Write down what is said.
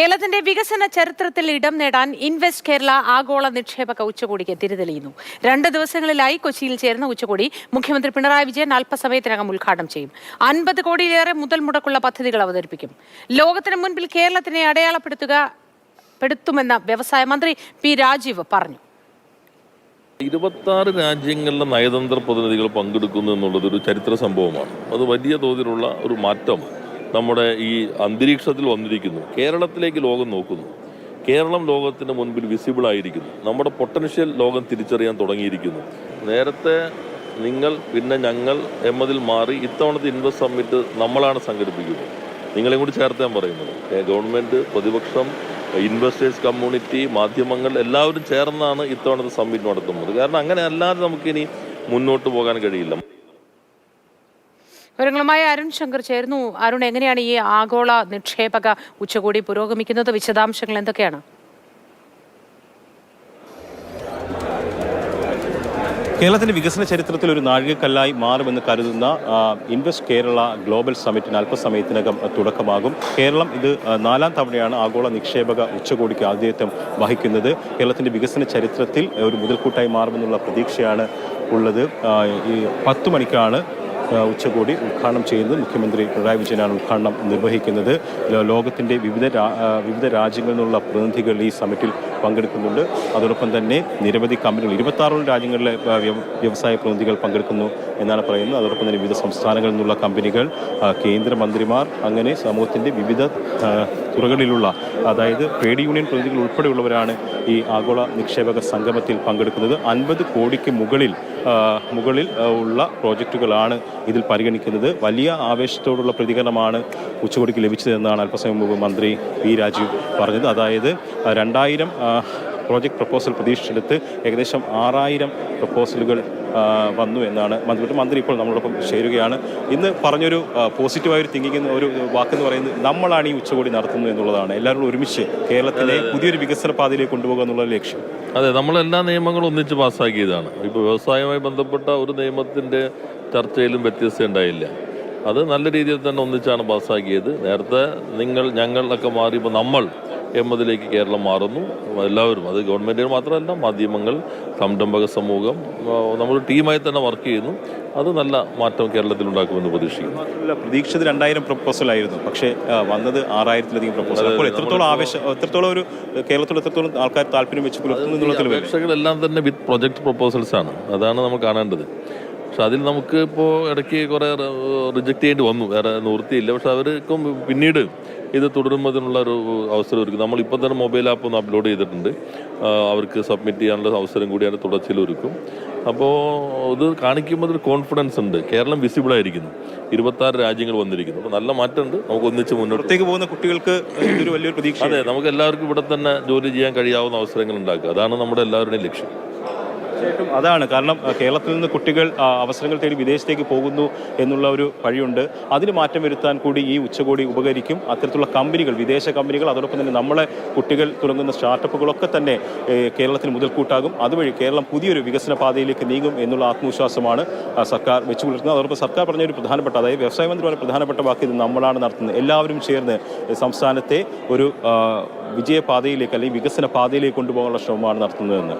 കേരളത്തിന്റെ വികസന ചരിത്രത്തിൽ ഇടം നേടാൻ ഇൻവെസ്റ്റ് കേരള ആഗോള നിക്ഷേപക ഉച്ചകോടിക്ക് തിരിതെളിയുന്നു. രണ്ട് ദിവസങ്ങളിലായി കൊച്ചിയിൽ ചേർന്ന ഉച്ചകോടി മുഖ്യമന്ത്രി പിണറായി വിജയൻ അല്പസമയത്തിനകം ഉദ്ഘാടനം ചെയ്യും. അൻപത് കോടിയിലേറെ മുതൽ മുടക്കുള്ള പദ്ധതികൾ അവതരിപ്പിക്കും. ലോകത്തിന് മുൻപിൽ കേരളത്തിനെ അടയാളപ്പെടുത്തുക വ്യവസായ മന്ത്രി പി രാജീവ് പറഞ്ഞു. ഇരുപത്താറ് രാജ്യങ്ങളിലെ നയതന്ത്ര പ്രതിനിധികൾ പങ്കെടുക്കുന്നു എന്നുള്ളത് ഒരു ചരിത്ര സംഭവമാണ്. അത് വലിയ തോതിലുള്ള ഒരു മാറ്റം നമ്മുടെ ഈ അന്തരീക്ഷത്തിൽ വന്നിരിക്കുന്നു. കേരളത്തിലേക്ക് ലോകം നോക്കുന്നു. കേരളം ലോകത്തിന് മുൻപിൽ വിസിബിൾ ആയിരിക്കുന്നു. നമ്മുടെ പൊട്ടൻഷ്യൽ ലോകം തിരിച്ചറിയാൻ തുടങ്ങിയിരിക്കുന്നു. നേരത്തെ നിങ്ങൾ പിന്നെ ഞങ്ങൾ എന്നതിൽ മാറി ഇത്തവണത്തെ ഇൻവെസ്റ്റ് സമ്മിറ്റ് നമ്മളാണ് സംഘടിപ്പിക്കുന്നത്. നിങ്ങളെ കൂടി ചേർത്ത് ഞാൻ പറയുന്നത്. ഗവൺമെന്റ് പ്രതിപക്ഷം ഇൻവെസ്റ്റേഴ്സ് കമ്മ്യൂണിറ്റി മാധ്യമങ്ങൾ എല്ലാവരും ചേർന്നാണ് ഇത്തവണത്തെ സമ്മിറ്റ് നടത്തുന്നത്. കാരണം അങ്ങനെ അല്ലാതെ നമുക്കിനി മുന്നോട്ട് പോകാൻ കഴിയില്ല. വിവരങ്ങളുമായി അരുൺ ശങ്കർ ചേർന്നു അരുൺ എങ്ങനെയാണ് ഈ ആഗോള നിക്ഷേപക ഉച്ചകോടി പുരോഗമിക്കുന്നത്? വിശദാംശങ്ങൾ എന്തൊക്കെയാണ്? കേരളത്തിന്റെ വികസന ചരിത്രത്തിൽ ഒരു നാഴികക്കല്ലായി മാറുമെന്ന് കരുതുന്ന ഇൻവെസ്റ്റ് കേരള ഗ്ലോബൽ സമ്മിറ്റിന് അല്പസമയത്തിനകം തുടക്കമാകും. കേരളം ഇത് നാലാം തവണയാണ് ആഗോള നിക്ഷേപക ഉച്ചകോടിക്ക് ആതിഥ്യം വഹിക്കുന്നത്. കേരളത്തിന്റെ വികസന ചരിത്രത്തിൽ ഒരു മുതൽക്കൂട്ടായി മാറുമെന്നുള്ള പ്രതീക്ഷയാണ് ഉള്ളത്. ഈ പത്ത് മണിക്കാണ് ഉച്ചകോടി ഉദ്ഘാടനം ചെയ്യുന്നത് മുഖ്യമന്ത്രി പിണറായി വിജയനാണ് ഉദ്ഘാടനം നിർവഹിക്കുന്നത്. ലോകത്തിന്റെ വിവിധ വിവിധ രാജ്യങ്ങളിൽ നിന്നുള്ള പ്രതിനിധികൾ ഈ സമ്മിറ്റിൽ പങ്കെടുക്കുന്നുണ്ട്. അതോടൊപ്പം തന്നെ നിരവധി കമ്പനികൾ ഇരുപത്താറോളം രാജ്യങ്ങളിലെ വ്യവസായ പ്രതിനിധികൾ പങ്കെടുക്കുന്നു എന്നാണ് പറയുന്നത്. അതോടൊപ്പം തന്നെ വിവിധ സംസ്ഥാനങ്ങളിൽ നിന്നുള്ള കമ്പനികൾ കേന്ദ്രമന്ത്രിമാർ അങ്ങനെ സമൂഹത്തിന്റെ വിവിധ തുറകളിലുള്ള അതായത് ട്രേഡ് യൂണിയൻ പ്രതിനിധികൾ ഉൾപ്പെടെയുള്ളവരാണ് ഈ ആഗോള നിക്ഷേപക സംഗമത്തിൽ പങ്കെടുക്കുന്നത്. അൻപത് കോടിക്ക് മുകളിൽ മുകളിൽ ഉള്ള പ്രോജക്റ്റുകളാണ് ഇതിൽ പരിഗണിക്കുന്നത്. വലിയ ആവേശത്തോടുള്ള പ്രതികരണമാണ് ഉച്ചകോടിക്ക് ലഭിച്ചതെന്നാണ് അല്പസമയം മുമ്പ് മന്ത്രി പി രാജീവ് പറഞ്ഞത്. അതായത് രണ്ടായിരം പ്രോജക്റ്റ് പ്രപ്പോസൽ പ്രതീക്ഷിച്ചെടുത്ത് ഏകദേശം ആറായിരം പ്രപ്പോസലുകൾ വന്നു എന്നാണ് മന്ത്രി മന്ത്രി ഇപ്പോൾ നമ്മളോടൊപ്പം ചേരുകയാണ്. ഇന്ന് പറഞ്ഞൊരു പോസിറ്റീവായൊരു തിങ്കിങ് ഒരു വാക്കെന്ന് പറയുന്നത് നമ്മളാണ് ഈ ഉച്ചകോടി നടത്തുന്നത് എന്നുള്ളതാണ്. എല്ലാവരും ഒരുമിച്ച് കേരളത്തിലെ പുതിയൊരു വികസന പാതയിലേക്ക് കൊണ്ടുപോകുക എന്നുള്ള ലക്ഷ്യം. അതെ നമ്മൾ എല്ലാ നിയമങ്ങളും ഒന്നിച്ച് പാസ്സാക്കിയതാണ്. ഇപ്പോൾ വ്യവസായവുമായി ബന്ധപ്പെട്ട ഒരു നിയമത്തിന്റെ ചർച്ചയിലും വ്യത്യസ്തത ഉണ്ടായില്ല. അത് നല്ല രീതിയിൽ തന്നെ ഒന്നിച്ചാണ് പാസ്സാക്കിയത്. നേരത്തെ നിങ്ങൾ ഞങ്ങളൊക്കെ മാറിയപ്പോൾ നമ്മൾ എന്നതിലേക്ക് കേരളം മാറുന്നു. എല്ലാവരും അത് ഗവൺമെന്റിന് മാത്രമല്ല മാധ്യമങ്ങൾ സംരംഭക സമൂഹം നമ്മൾ ടീമായി തന്നെ വർക്ക് ചെയ്യുന്നു. അത് നല്ല മാറ്റം കേരളത്തിൽ ഉണ്ടാക്കുമെന്ന് പ്രതീക്ഷിക്കുന്നു. പ്രതീക്ഷിച്ചത് രണ്ടായിരം പ്രപ്പോസൽ ആയിരുന്നു. പക്ഷേ വന്നത് ആറായിരത്തിലധികം പ്രപ്പോസൽ അപ്പോൾ എത്രത്തോളം ആവേശം എത്രത്തോളം ഒരു കേരളത്തിൽ എത്രത്തോളം ആൾക്കാർ താല്പര്യം വെച്ച് പുലർത്തുന്നു എല്ലാം അപേക്ഷകളെല്ലാം തന്നെ വിത്ത് പ്രൊജക്ട് പ്രപ്പോസൽസ് ആണ്. അതാണ് നമ്മൾ കാണേണ്ടത്. പക്ഷെ അതിൽ നമുക്ക് ഇപ്പോൾ ഇടയ്ക്ക് കുറേ റിജക്റ്റ് ചെയ്യേണ്ടി വന്നു. വേറെ നിവൃത്തിയില്ല പക്ഷെ അവർക്കും പിന്നീട് ഇത് തുടരുന്നതിനുള്ള ഒരു അവസരം ഒരുക്കും നമ്മളിപ്പോൾ തന്നെ മൊബൈൽ ആപ്പ് ഒന്ന് അപ്ലോഡ് ചെയ്തിട്ടുണ്ട്. അവർക്ക് സബ്മിറ്റ് ചെയ്യാനുള്ള അവസരം കൂടി അതിന്റെ തുടർച്ചയിൽ ഒരുക്കും. അപ്പോൾ ഇത് കാണിക്കുമ്പോൾ ഒരു കോൺഫിഡൻസ് ഉണ്ട്. കേരളം വിസിബിൾ ആയിരിക്കുന്നു. ഇരുപത്താറ് രാജ്യങ്ങൾ വന്നിരിക്കുന്നു. അപ്പോൾ നല്ല മാറ്റമുണ്ട്. നമുക്ക് ഒന്നിച്ച് മുന്നോട്ട് പോകുന്ന കുട്ടികൾക്ക് വലിയൊരു പ്രതീക്ഷ അതെ നമുക്ക് എല്ലാവർക്കും ഇവിടെ തന്നെ ജോലി ചെയ്യാൻ കഴിയാവുന്ന അവസരങ്ങൾ ഉണ്ടാക്കുക. അതാണ് നമ്മുടെ എല്ലാവരുടെയും ലക്ഷ്യം. തീർച്ചയായിട്ടും അതാണ്. കാരണം കേരളത്തിൽ നിന്ന് കുട്ടികൾ അവസരങ്ങൾ തേടി വിദേശത്തേക്ക് പോകുന്നു എന്നുള്ള ഒരു വഴിയുണ്ട്. അതിന് മാറ്റം വരുത്താൻ കൂടി ഈ ഉച്ചകോടി ഉപകരിക്കും. അത്തരത്തിലുള്ള കമ്പനികൾ വിദേശ കമ്പനികൾ അതോടൊപ്പം തന്നെ നമ്മളെ കുട്ടികൾ തുടങ്ങുന്ന സ്റ്റാർട്ടപ്പുകളൊക്കെ തന്നെ കേരളത്തിന് മുതൽക്കൂട്ടാകും. അതുവഴി കേരളം പുതിയൊരു വികസന പാതയിലേക്ക് നീങ്ങും എന്നുള്ള ആത്മവിശ്വാസമാണ് സർക്കാർ വെച്ചു പുലർത്തുന്നത് അതോടൊപ്പം സർക്കാർ പറഞ്ഞ ഒരു പ്രധാനപ്പെട്ട അതായത് വ്യവസായ മന്ത്രി പറഞ്ഞ പ്രധാനപ്പെട്ട വാക്ക് ഇത് നമ്മളാണ് നടത്തുന്നത്. എല്ലാവരും ചേർന്ന് സംസ്ഥാനത്തെ ഒരു വിജയപാതയിലേക്ക് അല്ലെങ്കിൽ വികസന പാതയിലേക്ക് കൊണ്ടുപോകാനുള്ള ശ്രമമാണ് നടത്തുന്നതെന്ന്.